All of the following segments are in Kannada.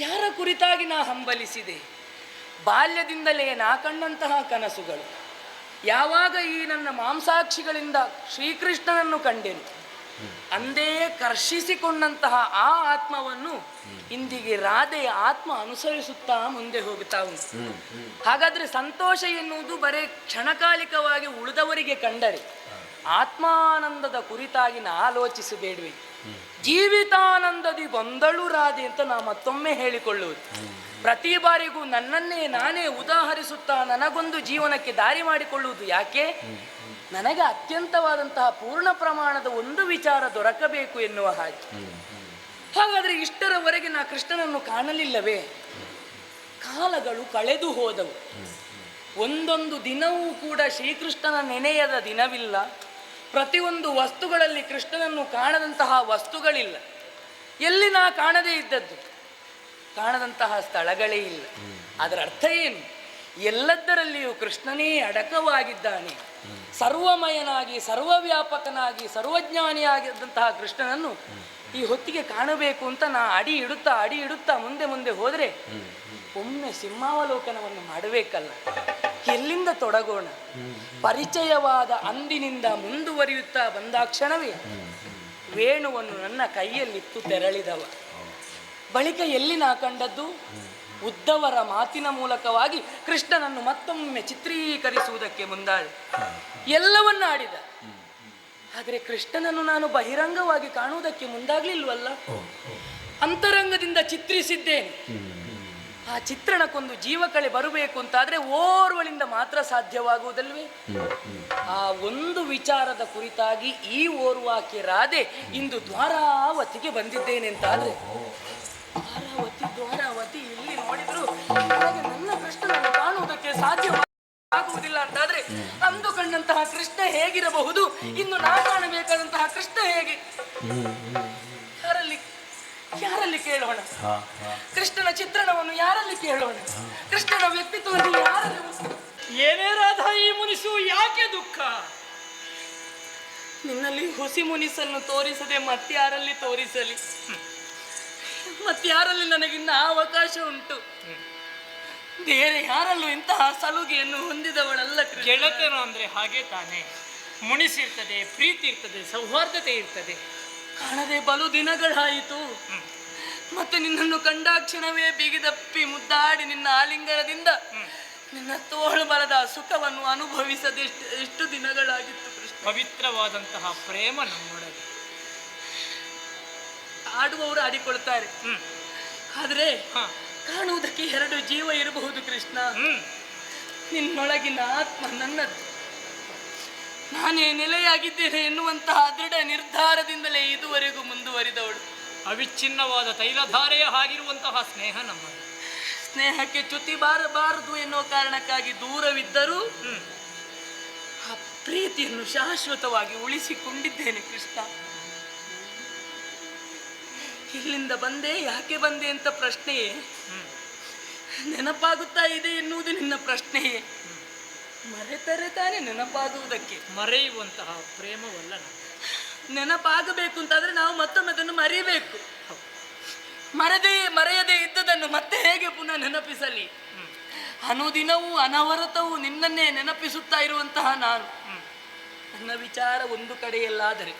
ಯಾರ ಕುರಿತಾಗಿ ನಾ ಹಂಬಲಿಸಿದೆ? ಬಾಲ್ಯದಿಂದಲೇ ನಾ ಕಂಡಂತಹ ಕನಸುಗಳು. ಯಾವಾಗ ಈ ನನ್ನ ಮಾಂಸಾಕ್ಷಿಗಳಿಂದ ಶ್ರೀಕೃಷ್ಣನನ್ನು ಕಂಡೆನು? ಅಂದೇ ಕರ್ಷಿಸಿಕೊಂಡಂತಹ ಆ ಆತ್ಮವನ್ನು ಇಂದಿಗೆ ರಾಧೆಯ ಆತ್ಮ ಅನುಸರಿಸುತ್ತಾ ಮುಂದೆ ಹೋಗುತ್ತಾ ಉಂಟು. ಹಾಗಾದ್ರೆ ಸಂತೋಷ ಎನ್ನುವುದು ಬರೇ ಕ್ಷಣಕಾಲಿಕವಾಗಿ ಉಳಿದವರಿಗೆ ಕಂಡರೆ, ಆತ್ಮಾನಂದದ ಕುರಿತಾಗಿ ನಾ ಆಲೋಚಿಸಬೇಡ್ವೆ. ಜೀವಿತಾನಂದದಿ ಬಂದಳು ರಾಧೆ ಅಂತ ನಾ ಮತ್ತೊಮ್ಮೆ ಹೇಳಿಕೊಳ್ಳುವುದು. ಪ್ರತಿ ಬಾರಿಗೂ ನನ್ನನ್ನೇ ನಾನೇ ಉದಾಹರಿಸುತ್ತಾ ನನಗೊಂದು ಜೀವನಕ್ಕೆ ದಾರಿ ಮಾಡಿಕೊಳ್ಳುವುದು ಯಾಕೆ? ನನಗೆ ಅತ್ಯಂತವಾದಂತಹ ಪೂರ್ಣ ಪ್ರಮಾಣದ ಒಂದು ವಿಚಾರ ದೊರಕಬೇಕು ಎನ್ನುವ ಹಾಗೆ. ಹಾಗಾದ್ರೆ ಇಷ್ಟರವರೆಗೆ ನಾ ಕೃಷ್ಣನನ್ನು ಕಾಣಲಿಲ್ಲವೇ? ಕಾಲಗಳು ಕಳೆದು ಹೋದವು. ಒಂದೊಂದು ದಿನವೂ ಕೂಡ ಶ್ರೀಕೃಷ್ಣನ ನೆನೆಯದ ದಿನವಿಲ್ಲ. ಪ್ರತಿಯೊಂದು ವಸ್ತುಗಳಲ್ಲಿ ಕೃಷ್ಣನನ್ನು ಕಾಣದಂತಹ ವಸ್ತುಗಳಿಲ್ಲ. ಎಲ್ಲಿ ನಾ ಕಾಣದೇ ಇದ್ದದ್ದು? ಕಾಣದಂತಹ ಸ್ಥಳಗಳೇ ಇಲ್ಲ. ಅದರ ಅರ್ಥ ಏನು? ಎಲ್ಲದರಲ್ಲಿಯೂ ಕೃಷ್ಣನೇ ಅಡಕವಾಗಿದ್ದಾನೆ. ಸರ್ವಮಯನಾಗಿ ಸರ್ವವ್ಯಾಪಕನಾಗಿ ಸರ್ವಜ್ಞಾನಿಯಾಗಿದ್ದಂತಹ ಕೃಷ್ಣನನ್ನು ಈ ಹೊತ್ತಿಗೆ ಕಾಣಬೇಕು ಅಂತ ನಾ ಅಡಿ ಇಡುತ್ತಾ ಅಡಿ ಇಡುತ್ತಾ ಮುಂದೆ ಮುಂದೆ ಹೋದರೆ ಒಮ್ಮೆ ಸಿಂಹಾವಲೋಕನವನ್ನು ಮಾಡಬೇಕಲ್ಲ. ಎಲ್ಲಿಂದ ತೊಡಗೋಣ? ಪರಿಚಯವಾದ ಅಂದಿನಿಂದ ಮುಂದುವರಿಯುತ್ತಾ ಬಂದಾಕ್ಷಣವೇ ವೇಣುವನ್ನು ನನ್ನ ಕೈಯಲ್ಲಿತ್ತು ತೆರಳಿದವ. ಬಳಿಕ ಎಲ್ಲಿ ನಾ ಕಂಡದ್ದು? ಉದ್ದವರ ಮಾತಿನ ಮೂಲಕವಾಗಿ ಕೃಷ್ಣನನ್ನು ಮತ್ತೊಮ್ಮೆ ಚಿತ್ರೀಕರಿಸುವುದಕ್ಕೆ ಮುಂದಾದೆ. ಎಲ್ಲವನ್ನ ಆಡಿದ. ಆದರೆ ಕೃಷ್ಣನನ್ನು ನಾನು ಬಹಿರಂಗವಾಗಿ ಕಾಣುವುದಕ್ಕೆ ಮುಂದಾಗಲಿಲ್ವಲ್ಲ? ಅಂತರಂಗದಿಂದ ಚಿತ್ರಿಸಿದ್ದೇನೆ. ಆ ಚಿತ್ರಣಕ್ಕೊಂದು ಜೀವಕಳೆ ಬರಬೇಕು ಅಂತಾದ್ರೆ ಓರ್ವಳಿಂದ ಮಾತ್ರ ಸಾಧ್ಯವಾಗುವುದಲ್ವೇ? ಆ ಒಂದು ವಿಚಾರದ ಕುರಿತಾಗಿ ಈ ಓರ್ವಾಕೆ ರಾಧೆ ಇಂದು ದ್ವಾರಾವತಿಗೆ ಬಂದಿದ್ದೇನೆ ಅಂತಾದ್ರೆ ದ್ವಾರಾವತಿ ದ್ವಾರಾವತಿ ಇಲ್ಲಿ ನೋಡಿದ್ರು ನನ್ನ ಕೃಷ್ಣನನ್ನು ಕಾಣುವುದಕ್ಕೆ ಸಾಧ್ಯವಾಗುವುದಿಲ್ಲ ಅಂತಾದ್ರೆ ಅಂದು ಕಂಡಂತಹ ಕೃಷ್ಣ ಹೇಗಿರಬಹುದು? ಇನ್ನು ನಾ ಕಾಣಬೇಕಾದಂತಹ ಕೃಷ್ಣ ಹೇಗೆ? ಕೇಳೋಣ. ಕೃಷ್ಣನ ಚಿತ್ರಣವನ್ನು ಯಾರಲ್ಲಿ ಕೇಳೋಣ? ಕೃಷ್ಣನ ವ್ಯಕ್ತಿತ್ವವನ್ನು ಯಾರಲ್ಲಿ ಏನೇ ರಾಧ ಈ ಮುನಿಸು ಯಾಕೆ ದುಃಖ? ನಿನ್ನಲ್ಲಿ ಹುಸಿ ಮುನಿಸನ್ನು ತೋರಿಸದೆ ಮತ್ತಾರಲ್ಲಿ ತೋರಿಸಲಿ. ಮತ್ತಾರಲ್ಲಿ ನನಗಿನ್ನ ಅವಕಾಶ ಉಂಟು? ಬೇರೆ ಯಾರಲ್ಲೂ ಇಂತಹ ಸಲುಗೆಯನ್ನು ಹೊಂದಿದವಳಲ್ಲ. ಗೆಳತನ ಅಂದ್ರೆ ಹಾಗೆ ತಾನೆ. ಮುನಿಸಿರ್ತದೆ ಪ್ರೀತಿ ಇರ್ತದೆ ಸೌಹಾರ್ದತೆ ಇರ್ತದೆ. ಕಾಣದೆ ಬಲು ದಿನಗಳಾಯಿತು. ಮತ್ತೆ ನಿನ್ನನ್ನು ಕಂಡಾಕ್ಷಣವೇ ಬಿಗಿದಪ್ಪಿ ಮುದ್ದಾಡಿ ನಿನ್ನ ಆಲಿಂಗನದಿಂದ ನಿನ್ನ ತೋಳು ಬಲದ ಸುಖವನ್ನು ಅನುಭವಿಸದೆ ಎಷ್ಟು ದಿನಗಳಾಗಿತ್ತು ಕೃಷ್ಣ. ಪವಿತ್ರವಾದಂತಹ ಪ್ರೇಮ ನಮ್ಮೊಳಗೆ ಆಡುವವರು ಆಡಿಕೊಳ್ತಾರೆ. ಹ್ಮ್. ಆದ್ರೆ. ಕಾಣುವುದಕ್ಕೆ ಎರಡು ಜೀವ ಇರಬಹುದು ಕೃಷ್ಣ. ಹ್ಮ್. ನಿನ್ನೊಳಗಿನ ಆತ್ಮ ನನ್ನದು. ನಾನೇ ನೆಲೆಯಾಗಿದ್ದೇನೆ ಎನ್ನುವಂತಹ ದೃಢ ನಿರ್ಧಾರದಿಂದಲೇ ಇದುವರೆಗೂ ಮುಂದುವರಿದವಳು. ಅವಿಚ್ಛಿನ್ನವಾದ ತೈಲಧಾರೆಯ ಹಾಗಿರುವಂತಹ ಸ್ನೇಹ ನಮ್ಮದು ಸ್ನೇಹಕ್ಕೆ ಚ್ಯುತಿ ಬಾರಬಾರದು ಎನ್ನುವ ಕಾರಣಕ್ಕಾಗಿ ದೂರವಿದ್ದರೂ ಆ ಪ್ರೀತಿಯನ್ನು ಶಾಶ್ವತವಾಗಿ ಉಳಿಸಿಕೊಂಡಿದ್ದೇನೆ ಕೃಷ್ಣ. ಇಲ್ಲಿಂದ ಬಂದೆ ಯಾಕೆ ಬಂದೆ ಅಂತ ಪ್ರಶ್ನೆಯೇ ಹ್ಮ್. ನೆನಪಾಗುತ್ತಾ ಇದೆ ಎನ್ನುವುದು ನಿನ್ನ ಪ್ರಶ್ನೆಯೇ. ಮರೆತರೆ ತಾನೇ ನೆನಪಾಗುವುದಕ್ಕೆ. ಮರೆಯುವಂತಹ ಪ್ರೇಮವಲ್ಲ ನಮ್ಮದು. ನೆನಪಾಗಬೇಕು ಅಂತಾದ್ರೆ ನಾವು ಮತ್ತೊಮ್ಮೆ ಅದನ್ನು ಮರಿಬೇಕು ಮರದೇ ಮರೆಯದೇ ಇದ್ದದನ್ನು ಮತ್ತೆ ಹೇಗೆ ಪುನಃ ನೆನಪಿಸಲಿ? ಅನುದಿನವೂ ಅನವರತವೂ ನಿನ್ನನ್ನೇ ನೆನಪಿಸುತ್ತಾ ಇರುವಂತಹ ನಾನು. ನನ್ನ ವಿಚಾರ ಒಂದು ಕಡೆಯಲ್ಲಾದರೆ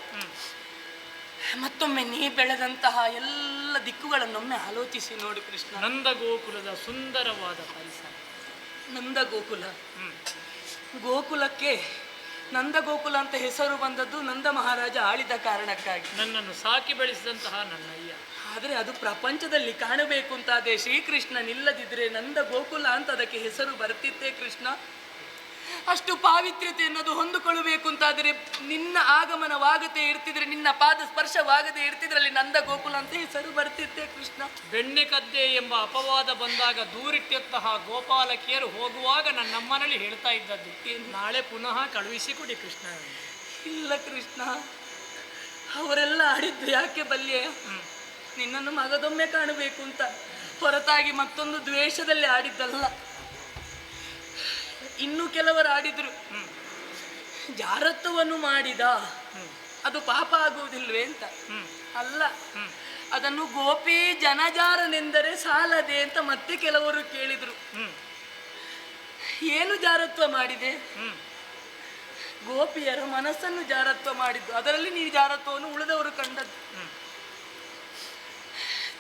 ಮತ್ತೊಮ್ಮೆ ನೀ ಬೆಳೆದಂತಹ ಎಲ್ಲ ದಿಕ್ಕುಗಳನ್ನೊಮ್ಮೆ ಆಲೋಚಿಸಿ ನೋಡಿ ಕೃಷ್ಣ. ನಂದ ಗೋಕುಲದ ಸುಂದರವಾದ ಪರಿಸರ. ನಂದ ಗೋಕುಲ ಗೋಕುಲಕ್ಕೆ ನಂದ ಗೋಕುಲ ಅಂತ ಹೆಸರು ಬಂದದ್ದು ನಂದ ಮಹಾರಾಜ ಆಳಿದ ಕಾರಣಕ್ಕಾಗಿ. ನನ್ನನ್ನು ಸಾಕಿ ಬೆಳೆಸಿದಂತಹ ನನ್ನಯ್ಯ. ಆದರೆ ಅದು ಪ್ರಪಂಚದಲ್ಲಿ ಕಾಣಬೇಕು ಅಂತಾದೆ ಶ್ರೀಕೃಷ್ಣ ನಿಲ್ಲದಿದ್ರೆ ನಂದ ಗೋಕುಲ ಅಂತ ಅದಕ್ಕೆ ಹೆಸರು ಬರ್ತಿತ್ತೇ ಕೃಷ್ಣ. ಅಷ್ಟು ಪಾವಿತ್ರ್ಯತೆ ಅನ್ನೋದು ಹೊಂದಿಕೊಳ್ಳಬೇಕು ಅಂತಾದರೆ ನಿನ್ನ ಆಗಮನವಾಗದೆ ಇರ್ತಿದ್ರೆ ನಿನ್ನ ಪಾದ ಸ್ಪರ್ಶವಾಗದೆ ಇರ್ತಿದ್ರಲ್ಲಿ ನಂದ ಗೋಕುಲ ಅಂತ ಹೆಸರು ಬರ್ತಿತ್ತೆ ಕೃಷ್ಣ. ಬೆಣ್ಣೆ ಕದ್ದೆ ಎಂಬ ಅಪವಾದ ಬಂದಾಗ ದೂರಿಟ್ಟಂತಹ ಗೋಪಾಲಕಿಯರು ಹೋಗುವಾಗ ನನ್ನಮ್ಮನಲ್ಲಿ ಹೇಳ್ತಾ ಇದ್ದದ್ದು ನಾಳೆ ಪುನಃ ಕಳುಹಿಸಿಕೊಡಿ ಕೃಷ್ಣ. ಇಲ್ಲ ಕೃಷ್ಣ ಅವರೆಲ್ಲ ಆಡಿದ್ದು ಯಾಕೆ ಬಲ್ಯ. ನಿನ್ನನ್ನು ಮಗದೊಮ್ಮೆ ಕಾಣಬೇಕು ಅಂತ. ಹೊರತಾಗಿ ಮತ್ತೊಂದು ದ್ವೇಷದಲ್ಲಿ ಆಡಿದ್ದಲ್ಲ. ಇನ್ನು ಕೆಲವರು ಆಡಿದ್ರು. ಜಾರತ್ವವನ್ನು ಮಾಡಿದ. ಅದು ಪಾಪ ಆಗುವುದಿಲ್ವೇ ಅಂತ. ಹ್ಮ್. ಅಲ್ಲ. ಹ್ಮ್. ಅದನ್ನು ಗೋಪಿ ಜನಜಾರನೆಂದರೆ ಸಾಲದೆ ಅಂತ ಮತ್ತೆ ಕೆಲವರು ಕೇಳಿದ್ರು. ಹ್ಮ್. ಏನು ಜಾರತ್ವ ಮಾಡಿದೆ? ಹ್ಮ್. ಗೋಪಿಯರ ಮನಸ್ಸನ್ನು ಜಾರತ್ವ ಮಾಡಿದ್ದು. ಅದರಲ್ಲಿ ನೀವು ಜಾರತ್ವವನ್ನು ಉಳಿದವರು ಕಂಡದ್ದು.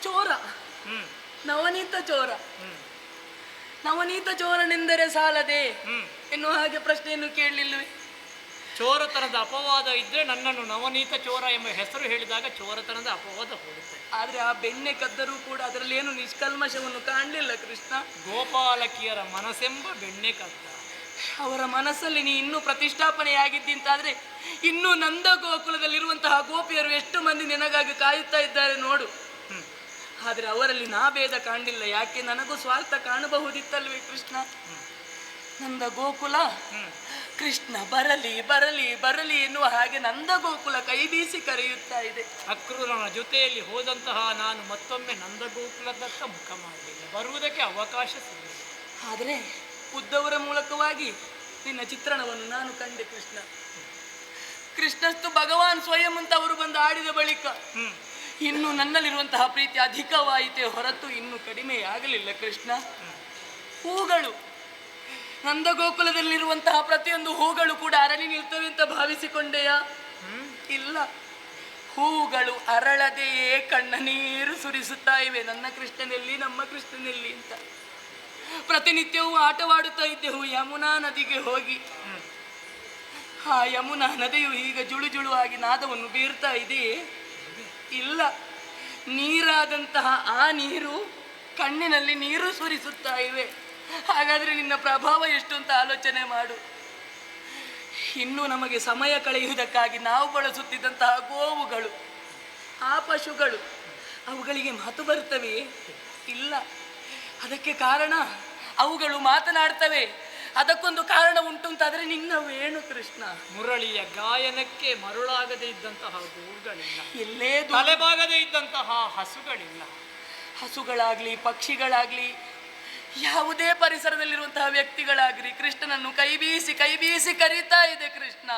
ಚೋರ. ಹ್ಮ್. ನವನೀತ ಚೋರ. ನವನೀತ ಚೋರನೆಂದರೆ ಸಾಲದೆ? ಎನ್ನುವ ಹಾಗೆ ಪ್ರಶ್ನೆಯನ್ನು ಕೇಳಲಿಲ್ಲವೇ? ಚೋರತನದ ಅಪವಾದ ಇದ್ರೆ ನನ್ನನ್ನು ನವನೀತ ಚೋರ ಎಂಬ ಹೆಸರು ಹೇಳಿದಾಗ ಚೋರತನದ ಅಪವಾದ ಹೋಗುತ್ತೆ. ಆದ್ರೆ ಆ ಬೆಣ್ಣೆ ಕದ್ದರೂ ಕೂಡ ಅದರಲ್ಲಿ ಏನು ನಿಷ್ಕಲ್ಮಶವನ್ನು ಕಾಣಲಿಲ್ಲ ಕೃಷ್ಣ? ಗೋಪಾಲಕಿಯರ ಮನಸ್ಸೆಂಬ ಬೆಣ್ಣೆ ಕದ್ದ. ಅವರ ಮನಸ್ಸಲ್ಲಿ ನೀ ಇನ್ನೂ ಪ್ರತಿಷ್ಠಾಪನೆಯಾಗಿದ್ದಿಂತಾದ್ರೆ ಇನ್ನೂ ನಂದ ಗೋಕುಲದಲ್ಲಿರುವಂತಹ ಗೋಪಿಯರು ಎಷ್ಟು ಮಂದಿ ನಿನಗಾಗಿ ಕಾಯುತ್ತಾ ಇದ್ದಾರೆ ನೋಡು. ಆದ್ರೆ ಅವರಲ್ಲಿ ನಾ ಭೇದ ಕಾಣಲಿಲ್ಲ. ಯಾಕೆ ನನಗೂ ಸ್ವಾರ್ಥ ಕಾಣಬಹುದಿತ್ತಲ್ವೇ ಕೃಷ್ಣ? ನಂದ ಗೋಕುಲ. ಕೃಷ್ಣ ಬರಲಿ ಬರಲಿ ಬರಲಿ ಎನ್ನುವ ಹಾಗೆ ನಂದ ಗೋಕುಲ ಕೈ ಬೀಸಿ ಕರೆಯುತ್ತಾ ಇದೆ. ಅಕ್ರೂರನ ಜೊತೆಯಲ್ಲಿ ಹೋದಂತಹ ನಾನು ಮತ್ತೊಮ್ಮೆ ನಂದ ಗೋಕುಲದತ್ತ ಮುಖ ಮಾಡಲಿಲ್ಲ. ಬರುವುದಕ್ಕೆ ಅವಕಾಶ ಸಿಗಲಿಲ್ಲ. ಆದರೆ ಉದ್ದವರ ಮೂಲಕವಾಗಿ ನಿನ್ನ ಚಿತ್ರಣವನ್ನು ನಾನು ಕಂಡೆ ಕೃಷ್ಣ. ಕೃಷ್ಣಸ್ತು ಭಗವಾನ್ ಸ್ವಯಂ ಅಂತ ಅವರು ಬಂದು ಆಡಿದ ಬಳಿಕ ಇನ್ನು ನನ್ನಲ್ಲಿರುವಂತಹ ಪ್ರೀತಿ ಅಧಿಕವಾಯಿತೇ ಹೊರತು ಇನ್ನು ಕಡಿಮೆಯಾಗಲಿಲ್ಲ ಕೃಷ್ಣ. ಹೂಗಳು, ನಂದಗೋಕುಲದಲ್ಲಿರುವಂತಹ ಪ್ರತಿಯೊಂದು ಹೂಗಳು ಕೂಡ ಅರಳಿ ನಿಲ್ತವೆ ಅಂತ ಭಾವಿಸಿಕೊಂಡೆಯಾ? ಇಲ್ಲ. ಹೂಗಳು ಅರಳದೆಯೇ ಕಣ್ಣ ನೀರು ಸುರಿಸುತ್ತಾ ಇವೆ. ನನ್ನ ಕೃಷ್ಣನಲ್ಲಿ, ನಮ್ಮ ಕೃಷ್ಣನಲ್ಲಿ ಅಂತ. ಪ್ರತಿನಿತ್ಯವೂ ಆಟವಾಡುತ್ತಾ ಇದ್ದೆವು ಯಮುನಾ ನದಿಗೆ ಹೋಗಿ. ಆ ಯಮುನಾ ನದಿಯು ಈಗ ಜುಳು ಜುಳುವಾಗಿ ನಾದವನ್ನು ಬೀರ್ತಾ ಇದೆಯೇ? ಇಲ್ಲ. ನೀರಾದಂತಹ ಆ ನೀರು ಕಣ್ಣಿನಲ್ಲಿ ನೀರು ಸುರಿಸುತ್ತಾ ಇವೆ. ಹಾಗಾದ್ರೆ ನಿನ್ನ ಪ್ರಭಾವ ಎಷ್ಟು ಅಂತ ಆಲೋಚನೆ ಮಾಡು. ಇನ್ನು ನಮಗೆ ಸಮಯ ಕಳೆಯುವುದಕ್ಕಾಗಿ ನಾವು ಬಳಸುತ್ತಿದ್ದಂತಹ ಗೋವುಗಳು, ಆ ಪಶುಗಳು, ಅವುಗಳಿಗೆ ಮಾತು ಬರುತ್ತವೆಯೇ? ಇಲ್ಲ. ಅದಕ್ಕೆ ಕಾರಣ ಅವುಗಳು ಮಾತನಾಡ್ತವೆ ಅದಕ್ಕೊಂದು ಕಾರಣ ಉಂಟು ಅಂತಾದರೆ ನಿನ್ನ ವೇಣು ಕೃಷ್ಣ. ಮುರಳಿಯ ಗಾಯನಕ್ಕೆ ಮರುಳಾಗದೆ ಇದ್ದಂತಹ ಗೋಗಳಿಲ್ಲ ಎಲ್ಲೇ ತಲೆಬಾಗದೆ ಇದ್ದಂತಹ ಹಸುಗಳಿಲ್ಲ. ಹಸುಗಳಾಗ್ಲಿ ಪಕ್ಷಿಗಳಾಗ್ಲಿ ಯಾವುದೇ ಪರಿಸರದಲ್ಲಿರುವಂತಹ ವ್ಯಕ್ತಿಗಳಾಗ್ಲಿ ಕೃಷ್ಣನನ್ನು ಕೈ ಬೀಸಿ ಕೈ ಬೀಸಿ ಕರೀತಾ ಇದೆ ಕೃಷ್ಣ.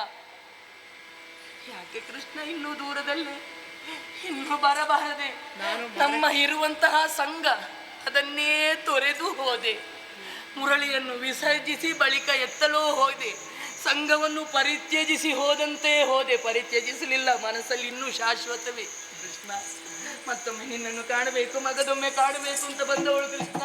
ಯಾಕೆ ಕೃಷ್ಣ ಇನ್ನೂ ದೂರದಲ್ಲೇ? ಇನ್ನೂ ಬರಬಾರದೆ? ನಾನು ನಮ್ಮ ಇರುವಂತಹ ಸಂಘ ಅದನ್ನೇ ತೊರೆದು ಹೋದೆ. ಮುರಳಿಯನ್ನು ವಿಸರ್ಜಿಸಿ ಬಳಿಕ ಎತ್ತಲೋ ಹೋದೆ. ಸಂಘವನ್ನು ಪರಿತ್ಯಜಿಸಿ ಹೋದಂತೆ ಹೋದೆ. ಪರಿತ್ಯಜಿಸಲಿಲ್ಲ, ಮನಸ್ಸಲ್ಲಿ ಇನ್ನೂ ಶಾಶ್ವತವೇ. ಕೃಷ್ಣ, ಮತ್ತೊಮ್ಮೆ ನಿನ್ನನ್ನು ಕಾಣಬೇಕು, ಮಗದೊಮ್ಮೆ ಕಾಣಬೇಕು ಅಂತ ಬಂದವಳು ಕೃಷ್ಣ.